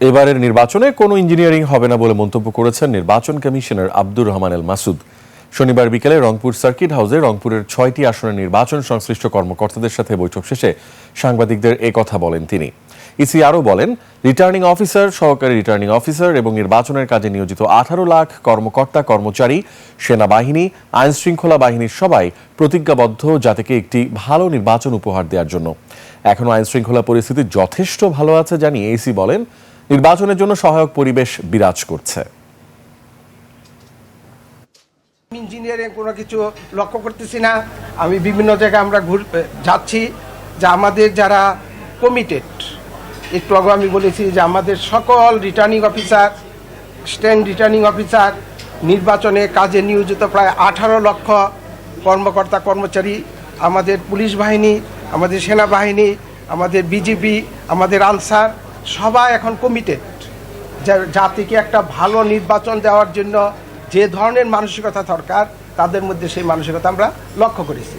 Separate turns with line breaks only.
এবারের নির্বাচনে কোনো ইঞ্জিনিয়ারিং হবে না বলে মন্তব্য করেছেন নির্বাচন কমিশনার আব্দুর রহমান এল মাসুদ। শনিবার বিকেলে রংপুর সার্কিট হাউসে রংপুরের ছয়টি আসনের নির্বাচন সংশ্লিষ্ট কর্মকর্তাদের সাথে বৈঠক শেষে সাংবাদিকদের এ কথা বলেন তিনি। ইসি আরও বলেন, রিটার্নিং অফিসার, সহকারী রিটার্নিং অফিসার এবং নির্বাচনের কাজে নিয়োজিত আঠারো লাখ কর্মকর্তা, কর্মচারী, সেনাবাহিনী আইন শৃঙ্খলা বাহিনীর সবাই প্রতিজ্ঞাবদ্ধ জাতিকে একটি ভালো নির্বাচন উপহার দেওয়ার জন্য। এখনও আইন শৃঙ্খলা পরিস্থিতি যথেষ্ট ভালো আছে জানিয়ে এসি বলেন নির্বাচনের জন্য সহায়ক পরিবেশ বিরাজ করছে।
ইঞ্জিনিয়ারিং কোনো কিছু লক্ষ্য করতেছি না। আমি বিভিন্ন জায়গায় আমরা ঘুর যাচ্ছি যে আমাদের যারা কমিটেড একটু আগে আমি বলেছি যে আমাদের সকল returning officer stand returning officer নির্বাচনে কাজে নিয়োজিত প্রায় আঠারো লক্ষ কর্মকর্তা, কর্মচারী, আমাদের পুলিশ বাহিনী, আমাদের সেনাবাহিনী, আমাদের বিজিবি, আমাদের আনসার সবাই এখন কমিটেড জাতিকে একটা ভালো নির্বাচন দেওয়ার জন্য যে ধরনের মানসিকতা দরকার, তাদের মধ্যে সেই মানসিকতা আমরা লক্ষ্য করেছি।